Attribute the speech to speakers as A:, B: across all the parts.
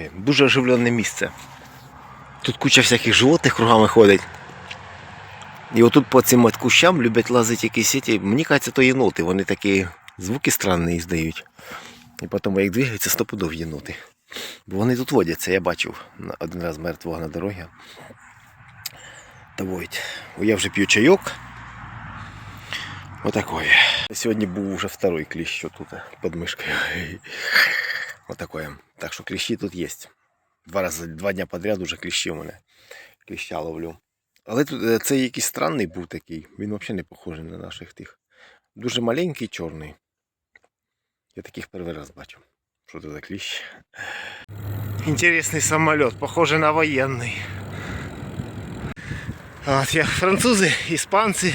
A: Отакое. Дуже оживлене місце. Тут куча всяких животних кругами ходить. І отут по цим кущам люблять лазити якісь сіті. Мені кажеться, то єноти. Вони такі звуки странні іздають. І потім як двигаються, стопудов єноти. Бо вони тут водяться, я бачив один раз мертвого на дорогі. Та водять. Я вже п'ю чайок. Отакое. Сьогодні був вже второй кліщ, що тут під мишкою. Отакое. Так що кліщі тут є. Два рази, два дня подряд уже кліщі у мене. Кліща ловлю. Але тут е, цей якийсь странний був такий. Він взагалі не похожий на наших тих. Дуже маленький, чорний. Я таких перший раз бачу. Що це за кліщ? Интересный самолет, похоже на военный. Вот, я, французы, испанцы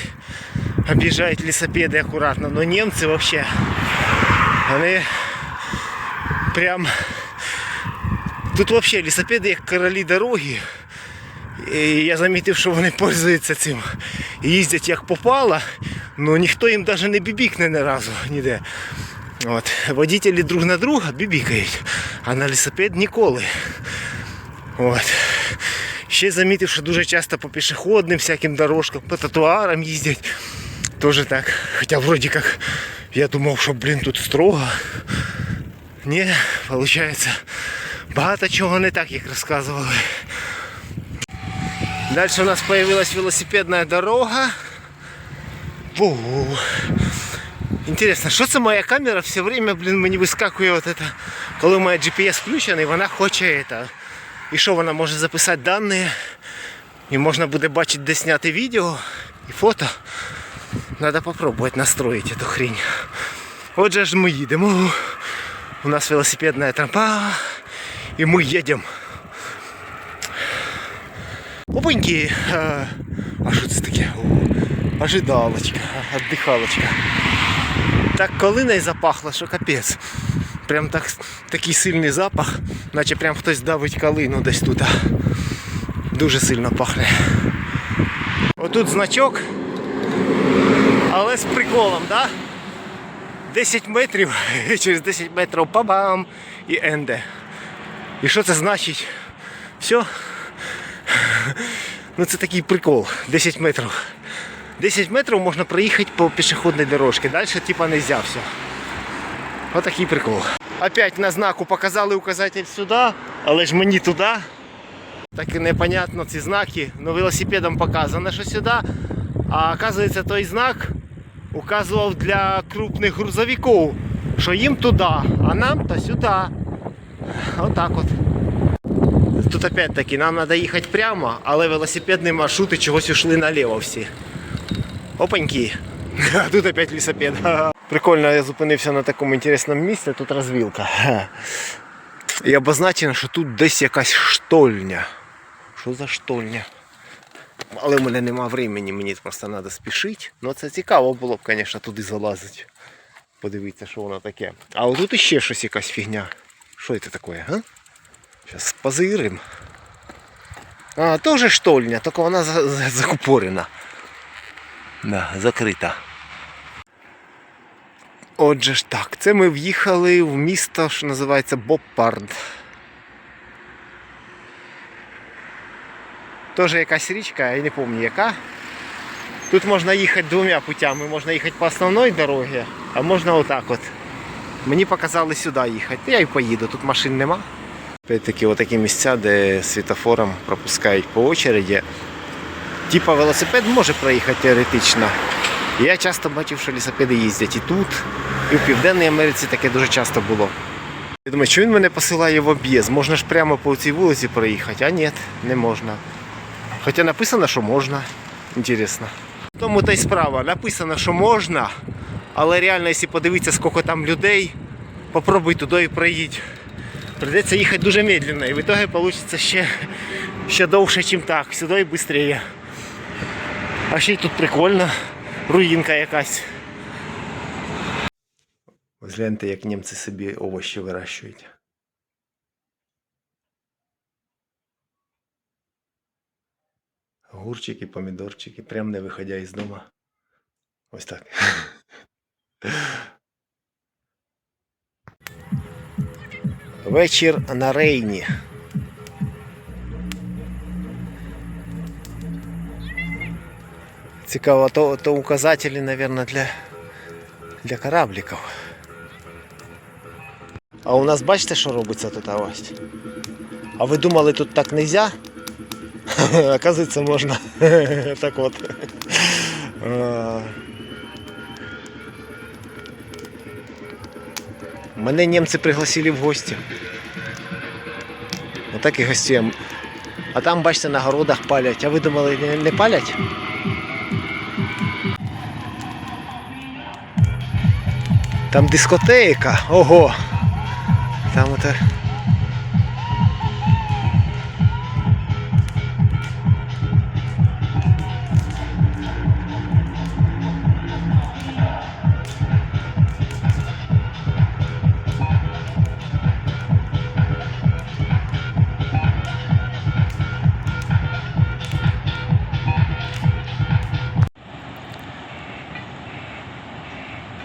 A: объезжают велосипеды аккуратно, но немцы вообще, они прям... Тут вообще велосипеди як королі дороги. І я замітив, що вони пользуються цим. І їздять як попало, але ніхто їм навіть не бібікне ні разу ніде. От. Водителі друг на друга бібікають, а на велосипед ніколи. От. Ще замітив, що дуже часто по пішохідним всяким дорожкам, по тротуарам їздять. Тоже так. Хоча вроді як я думав, що блін тут строго. Ні, виходить, багато чого не так, як розказували. Дальше у нас появилась велосипедная дорога. Ву. Интересно, що це моя камера все время, блін, мені вискакує от это, коли моя GPS включений, вона хоче это. І що вона може записати дані, і можна буде бачити, де зняти відео і фото. Надо попробовать настроить эту хрень. Отже ж ми їдемо. У нас велосипедная трампа. І ми їдемо. Опаньки. А, а що це таке? Ожидалочка, отдихалочка. Так колиною запахло, що капець. Прям так, такий сильний запах, наче прям хтось давить калину десь тут. Дуже сильно пахне. Отут значок, але з приколом, да? 10 метрів, і через 10 метрів пабам і енде. І що це значить? Все. Ну це такий прикол. 10 метрів. 10 метрів можна проїхати по пішохідній дорожці. Далі типа не можна все. Отакий прикол. Опять на знаку показали указатель сюди, але ж мені туди. Так і непонятно ці знаки. Ну велосипедом показано, що сюди. А оказується той знак указував для крупних грузовиків, що їм туди, а нам то сюди. Отак от. Тут опять таки нам треба їхати прямо, але велосипедні маршрути чогось ушли наліво всі. Опаньки. Тут опять велосипед. Прикольно, я зупинився на такому інтересному місці, тут розвілка. І обозначено, що тут десь якась штольня. Що за штольня? Але в мене нема времени, мені просто треба спішити. Ну це цікаво було б, звісно, туди залазити. Подивитися, що воно таке. А отут іще щось якась фігня. Що це таке, а? Сейчас позырим. А, тоже штольня, только вона за- за- закупорена. Да, закрита. Отже ж так, це ми в'їхали в місто, що називається Боппард. Тоже якась річка, я не пам'ятаю яка. Тут можна їхати двома путями. Можна їхати по основній дорозі, а можна отак от. Мені показали сюди їхати. Я й поїду, тут машин нема. Опять-таки отакі місця, де світофором пропускають по очереді. Типа велосипед може проїхати теоретично. Я часто бачив, що велосипеди їздять і тут, і в Південній Америці таке дуже часто було. Я думаю, що він мене посилає в об'їзд. Можна ж прямо по цій вулиці проїхати, а ні, не можна. Хоча написано, що можна. Інтересно. Тому та й справа. Написано, що можна, але реально, якщо подивитися, скільки там людей, попробуй туди і проїдь. Придеться їхати дуже медленно, і в итоге вийде ще, ще довше, ніж так. Сюди і швидше. А ще й тут прикольно. Руїнка якась. Ось гляньте, як німці собі овочі вирощують. Огурчики, помідорчики, прямо не виходя із дому. Ось так. Вечір на Рейні. Цікаво, то, то указателі, мабуть, для, для корабликів. А у нас бачите, що робиться тут ось? А ви думали, тут так нельзя? Оказується, можна. так от. А. Мене німці пригласили в гості. Отак і гостям. А там, бачите, на городах палять. А ви думали, не палять? Там дискотека. Ого. Там это.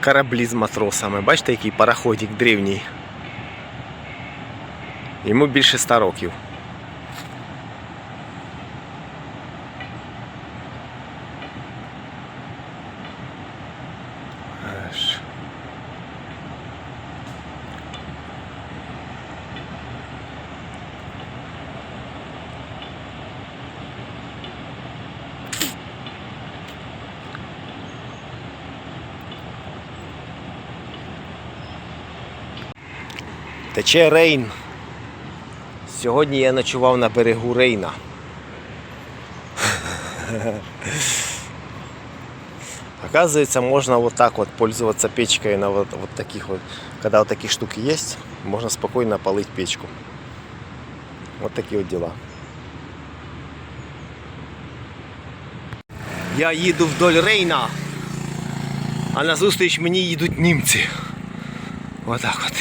A: Кораблі з матросами. Бачите, який пароходик древній. Йому більше 100 років. Тече Рейн. Сьогодні я ночував на берегу Рейна. Оказывается, можно вот так вот пользоваться печкой на вот, вот таких вот, когда вот такие штуки есть, можно спокойно полыть печку. Вот такие вот дела. Я їду вдоль Рейна, а назустріч мені їдуть німці. Отак от.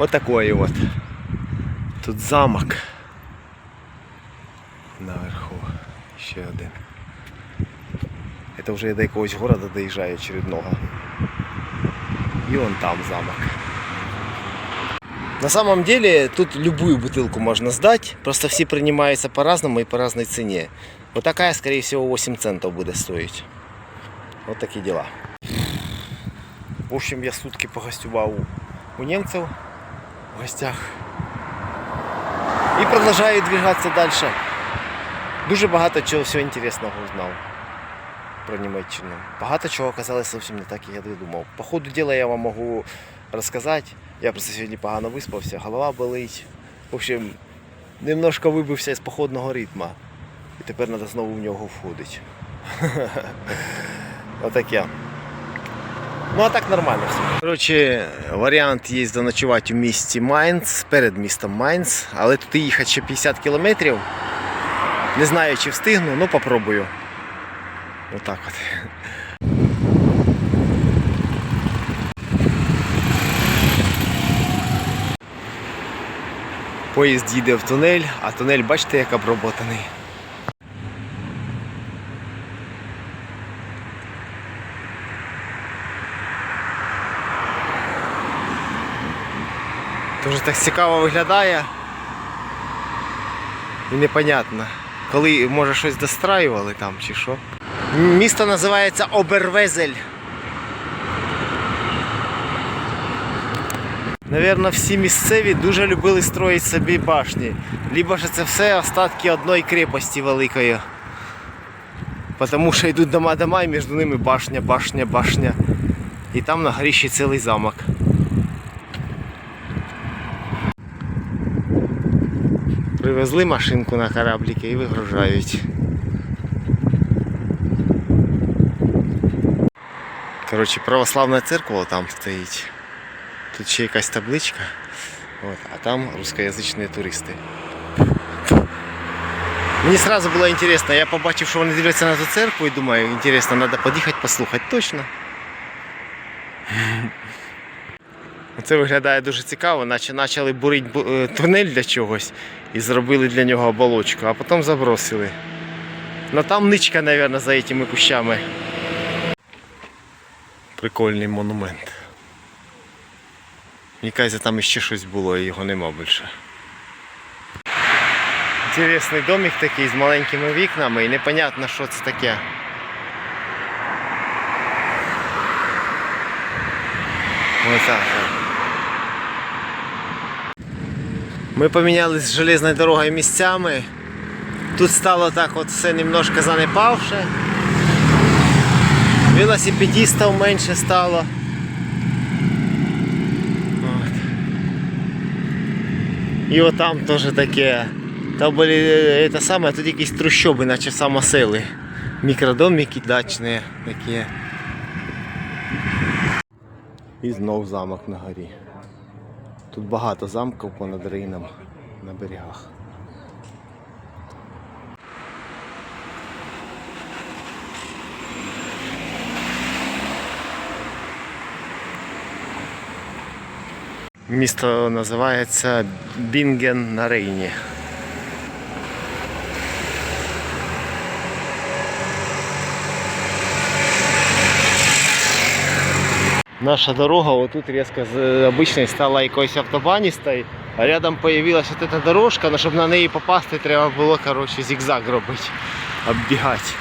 A: Вот такой вот. Тут замок. Наверху. Ще один. Это вже я до якогось города доїжджаю очередного. И он там замок. На самом деле тут любую бутылку можно сдать, просто все принимаются по-разному и по разной цене. Вот такая, скорее всего, 8 центов будет стоить. Вот такие дела. В общем, я сутки погостював у немцев в гостях. І продовжую двигатися далі. Дуже багато чого всього інтересного узнав про Німеччину. Багато чого оказалось зовсім не так, як я думав. По ходу діла я вам можу розказати. Я просто сьогодні погано виспався, голова болить. В общем, немножко вибився з походного ритму. І тепер треба знову в нього входити. Отаке. Ну а так нормально все. Коротше, варіант є заночувати у місті Майнц, перед містом Майнц, але туди їхати ще 50 кілометрів. Не знаю, чи встигну, ну попробую. Отак от. Поїзд їде в тунель, а тунель, бачите, як оброботаний. Дуже так цікаво виглядає. І непонятно, коли може щось достраювали там чи що. Місто називається Обервезель. Навірно, всі місцеві дуже любили строїти собі башні. Либо ж це все остатки одної крепості великої. Тому що йдуть дома дома і між ними башня, башня, башня. І там на горі ще цілий замок. Привезли машинку на корабліки і вигружають. Коротше, православна церква там стоїть. Тут ще якась табличка. От, а там русскоязичні туристи. Мені одразу було цікаво, я побачив, що вони дивляться на ту церкву і думаю, інтересно, треба під'їхати послухати точно. Це виглядає дуже цікаво, наче почали бурити бу- е, тунель для чогось і зробили для нього оболочку, а потім забросили. Но там ничка, наверное, за этими кущами. Прикольний монумент. Мені кажеться, там ще щось було, і його нема більше. Інтересний домик такий з маленькими вікнами і непонятно, що це таке. Ось так. от. Ми помінялись з железною дорогою місцями. Тут стало так от все немножко занепавше. Велосипедистів менше стало. От. І отам теж таке. Там були е, це саме, тут якісь трущоби, наче самосели. Мікродомики дачні такі. І знов замок на горі. Тут багато замків понад Рейном на берегах. Місто називається Бінген на Рейні. Наша дорога вот тут резко з обичної стала якоюсь автобаністою, а рядом появилась вот эта дорожка, але щоб на неї попасти, треба було коротше, зігзаг робити, оббігати.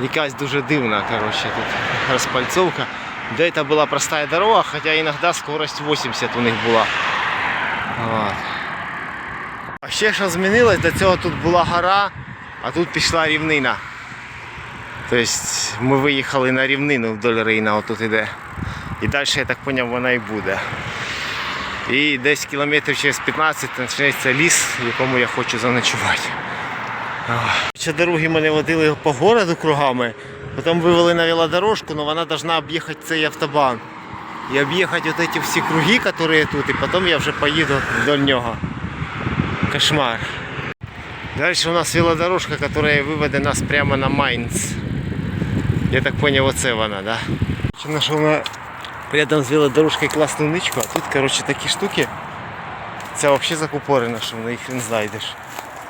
A: Якась дуже дивна коротше, тут розпальцовка. До этого была простая дорога, хотя иногда скорость 80 у них була. Вот. А ще що змінилось, до цього тут була гора, а тут пішла рівнина. Тобто ми виїхали на рівнину вдоль Рейна, отут іде. І далі, я так зрозумів, вона і буде. І десь кілометрів через 15 починається ліс, в якому я хочу заночувати. Ще дороги мене водили по городу кругами, потім вивели на велодорожку, але вона повинна об'їхати цей автобан. І об'їхати вот всі круги, які тут, і потім я вже поїду вдоль нього. Кошмар. Дальше у нас велодорожка, которая выведет нас прямо на Майнц. Я так понял, оце вона, да? Ще знайшов на рядом з велодорожкою класну ничку, а тут, короче, такі штуки. Це взагалі закупорено, що на їх не знайдеш.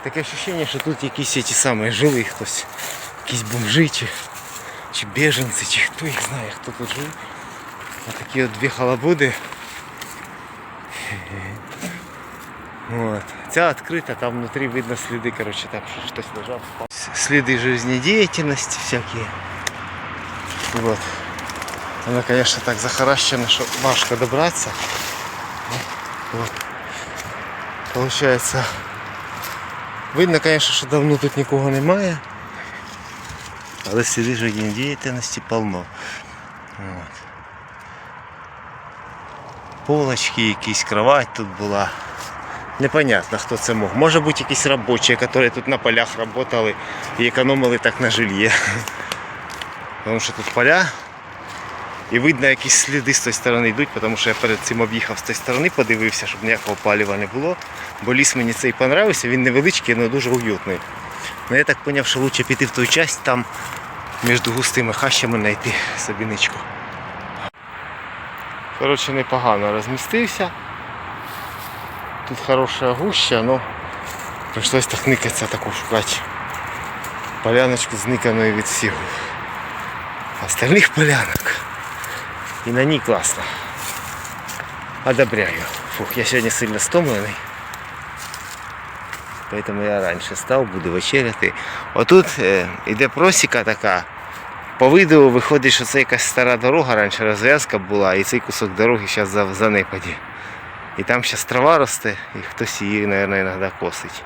A: Таке ощущение, що тут якісь ті самі жили хтось. Якісь бомжи чи, чи біженці, чи хто їх знає, хто тут жив. Ось такі от дві халабуди. Вот. Ця відкрита, там внутрі видно сліди, короче, так що хтось лежав. С- Сліди жизнедеятельности всякие. Вот. Вона, конечно, так захаращена, що важко добратися. Вот. Получается, видно, конечно, що давно тут нікого немає. Але сліди жизнедеятельности полно. Вот. Полочки якісь, кровать тут була. Непонятно, хто це мог. Може бути якісь робочі, які тут на полях працювали і економили так на жилье. Тому що тут поля. І видно, якісь сліди з тої сторони йдуть, тому що я перед цим об'їхав з тої сторони, подивився, щоб ніякого палива не було. Бо ліс мені цей понравився, він невеличкий, але дуже уютний. Ну я так зрозумів, що краще піти в ту часть, там між густими хащами знайти собі ничку. Коротше, непогано розмістився. Тут хорошая гуща, но пришлось так никаться, таку шукати. Поляночку зниканою від всіх остальних полянок. І на ній класно. Одобряю. Фух, я сьогодні сильно стомлений. Поэтому я раніше став, буду вечеряти. Отут е, іде просіка така. По відео виходить, що це якась стара дорога, раніше розв'язка була, і цей кусок дороги зараз в занепаді. І там зараз трава росте, і хтось її, мабуть, іноді косить.